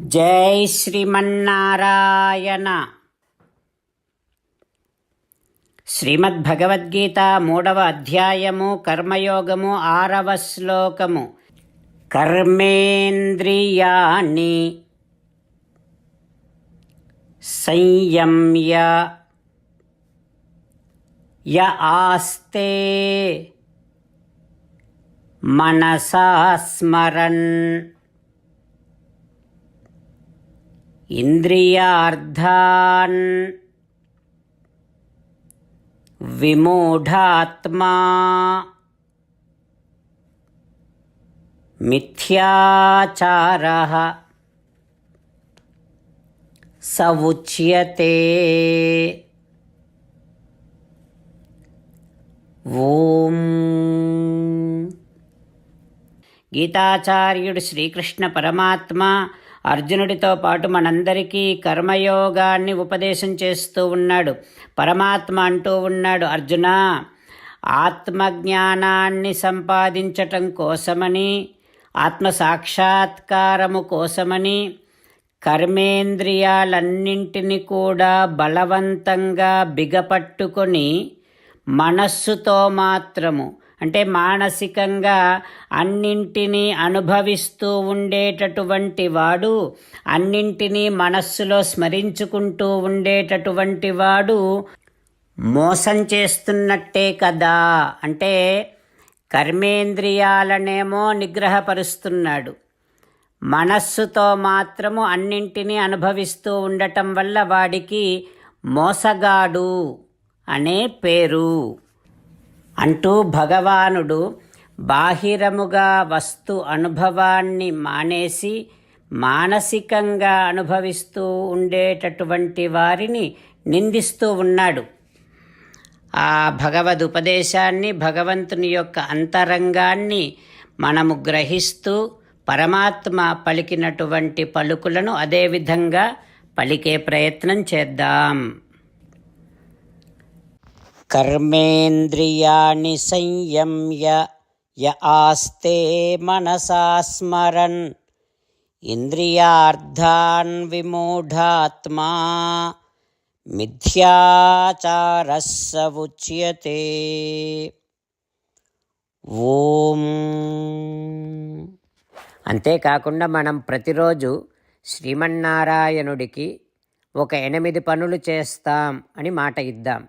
జై శ్రీమన్నారాయణ. శ్రీమద్భగవద్గీత మూడవ అధ్యాయము కర్మయోగము ఆరవ శ్లోకము. కర్మేంద్రియాణి సంయమ్య య ఆస్తే మనసా స్మరన్. ఇంద్రియార్థాన్ విమూఢాత్మా మిథ్యాచార స ఉచ్యతే ఓం గీతాచార్యుడు శ్రీకృష్ణ పరమాత్మ అర్జునుడితో పాటు మనందరికీ కర్మయోగాన్ని ఉపదేశం చేస్తూ ఉన్నాడు. పరమాత్మ అంటూ ఉన్నాడు అర్జున ఆత్మజ్ఞానాన్ని సంపాదించటం కోసమని ఆత్మ సాక్షాత్కారము కోసమని కర్మేంద్రియాలన్నింటినీ కూడా బలవంతంగా బిగపట్టుకొని మనస్సుతో మాత్రము అంటే మానసికంగా అన్నింటినీ అనుభవిస్తూ ఉండేటటువంటి వాడు అన్నింటినీ మనస్సులో స్మరించుకుంటూ ఉండేటటువంటి వాడు మోసం చేస్తున్నట్టే కదా. అంటే కర్మేంద్రియాలనేమో నిగ్రహపరుస్తున్నాడు. మనస్సుతో మాత్రము అన్నింటినీ అనుభవిస్తూ ఉండటం వల్ల వాడికి మోసగాడు అనే పేరు. అంటూ భగవానుడు బాహిరముగా వస్తు అనుభవాన్ని మానేసి మానసికంగా అనుభవిస్తూ ఉండేటటువంటి వారిని నిందిస్తూ ఉన్నాడు. ఆ భగవద్ ఉపదేశాన్ని భగవంతుని యొక్క అంతరంగాన్ని మనము గ్రహిస్తూ పరమాత్మ పలికినటువంటి పలుకులను అదేవిధంగా పలికే ప్రయత్నం చేద్దాం. కర్మేంద్రియాణి సంయమ్య య ఆస్తే మనసా స్మరన్. ఇంద్రియార్థాన్ విమూఢాత్మా మిథ్యాచారస్స ఓం. అంతేకాకుండా మనం ప్రతిరోజు శ్రీమన్నారాయణుడికి ఒక ఎనిమిది పనులు చేస్తాం అని మాట ఇద్దాం.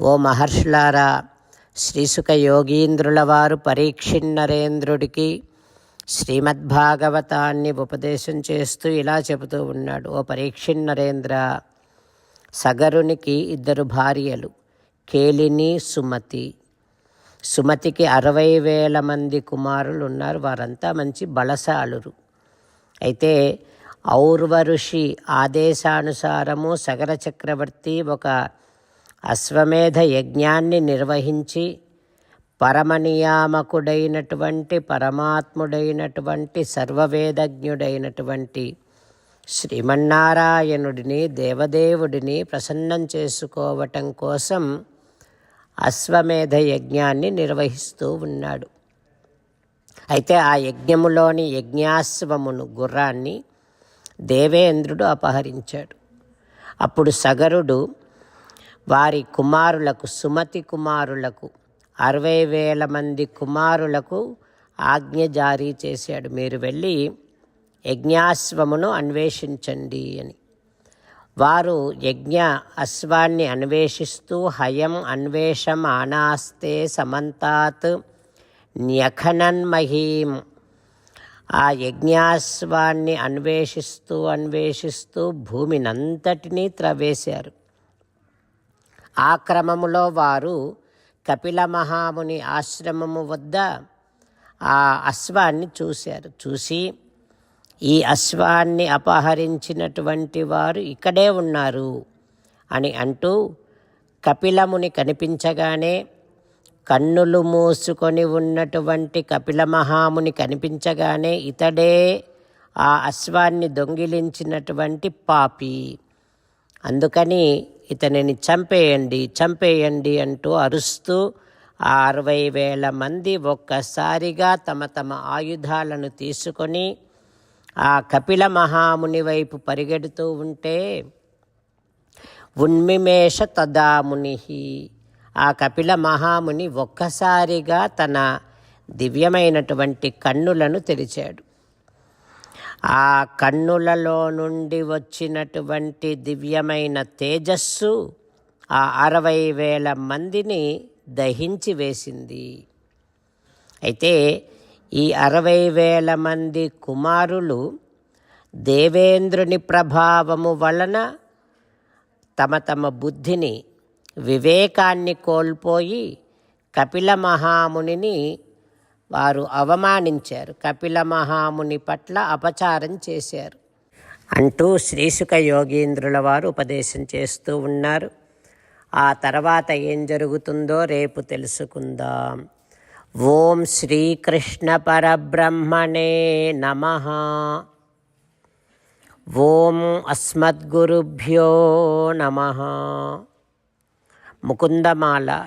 ఓ మహర్షులారా శ్రీసుక యోగీంద్రుల వారు పరీక్షిన్నరేంద్రుడికి శ్రీమద్భాగవతాన్ని ఉపదేశం చేస్తూ ఇలా చెబుతూ ఉన్నాడు. ఓ పరీక్షిన్నరేంద్ర సగరునికి ఇద్దరు భార్యలు కేలిని సుమతి. సుమతికి అరవై వేల మంది కుమారులు ఉన్నారు వారంతా మంచి బలశాలురు. అయితే ఔర్వ ఋషి ఆదేశానుసారము సగర చక్రవర్తి ఒక అశ్వమేధ యజ్ఞాన్ని నిర్వహించి పరమనియామకుడైనటువంటి పరమాత్ముడైనటువంటి సర్వవేదజ్ఞుడైనటువంటి శ్రీమన్నారాయణుడిని దేవదేవుడిని ప్రసన్నం చేసుకోవటం కోసం అశ్వమేధ యజ్ఞాన్ని నిర్వహిస్తూ ఉన్నాడు. అయితే ఆ యజ్ఞములోని యజ్ఞాశ్వమును గుర్రాన్ని దేవేంద్రుడు అపహరించాడు. అప్పుడు సగరుడు వారి కుమారులకు సుమతి కుమారులకు అరవై వేల మంది కుమారులకు ఆజ్ఞ జారీ చేశాడు. మీరు వెళ్ళి యజ్ఞాశ్వమును అన్వేషించండి అని. వారు యజ్ఞ అశ్వాన్ని అన్వేషిస్తూ హయం అన్వేషమానాస్తే సమంతాత్ న్యఖనన్మహీం. ఆ యజ్ఞాశ్వాన్ని అన్వేషిస్తూ అన్వేషిస్తూ భూమినంతటినీ త్రవేశారు. ఆ క్రమములో వారు కపిల మహాముని ఆశ్రమము వద్ద ఆ అశ్వాన్ని చూశారు. చూసి ఈ అశ్వాన్ని అపహరించినటువంటి వారు ఇక్కడే ఉన్నారు అని అంటూ కపిలముని కనిపించగానే కన్నులు మూసుకొని ఉన్నటువంటి కపిల మహాముని కనిపించగానే ఇతడే ఆ అశ్వాన్ని దొంగిలించినటువంటి పాపి. అందుకని ఇతనిని చంపేయండి చంపేయండి అంటూ అరుస్తూ ఆ అరవై వేల మంది ఒక్కసారిగా తమ తమ ఆయుధాలను తీసుకొని ఆ కపిల మహాముని వైపు పరిగెడుతూ ఉంటే ఉన్మిమేష తదాముని ఆ కపిల మహాముని ఒక్కసారిగా తన దివ్యమైనటువంటి కన్నులను తెరిచాడు. ఆ కన్నులలో నుండి వచ్చినటువంటి దివ్యమైన తేజస్సు ఆ అరవై వేల మందిని దహించి వేసింది. అయితే ఈ అరవై వేల మంది కుమారులు దేవేంద్రుని ప్రభావము వలన తమ తమ బుద్ధిని వివేకాన్ని కోల్పోయి కపిల మహామునిని వారు అవమానించారు. కపిల మహాముని పట్ల అపచారం చేశారు. అంటూ శ్రీసుక యోగీంద్రుల వారు ఉపదేశం చేస్తూ ఉన్నారు. ఆ తర్వాత ఏం జరుగుతుందో రేపు తెలుసుకుందాం. ఓం శ్రీకృష్ణ పరబ్రహ్మణే నమ. ఓం అస్మద్గురుభ్యో నమ. ముకుందమాల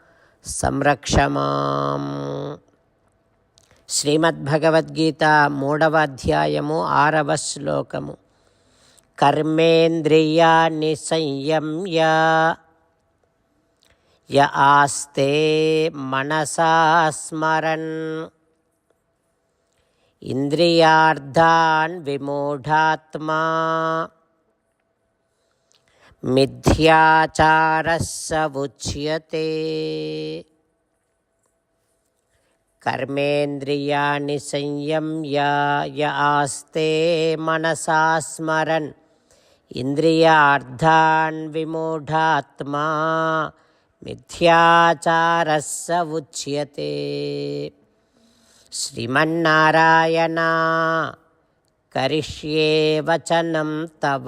సంరక్షమాం. శ్రీమద్భగవద్గీత మూడవ అధ్యాయము ఆరవ శ్లోకము. కర్మేంద్రియాన్ని సంయమ్య య ఆస్తే మనసా స్మరన్. ఇంద్రియార్థాన్ విమూఢాత్మా మిథ్యాచారः ఉచ్యతే కర్మేంద్రియాణి సంయమ్య య ఆస్తే మనసా స్మరన్. ఇంద్రియార్థాన్ విమూఢాత్మా మిథ్యాచారः ఉచ్యతే శ్రీమన్నారాయణ కరిష్యే వచనం తవ.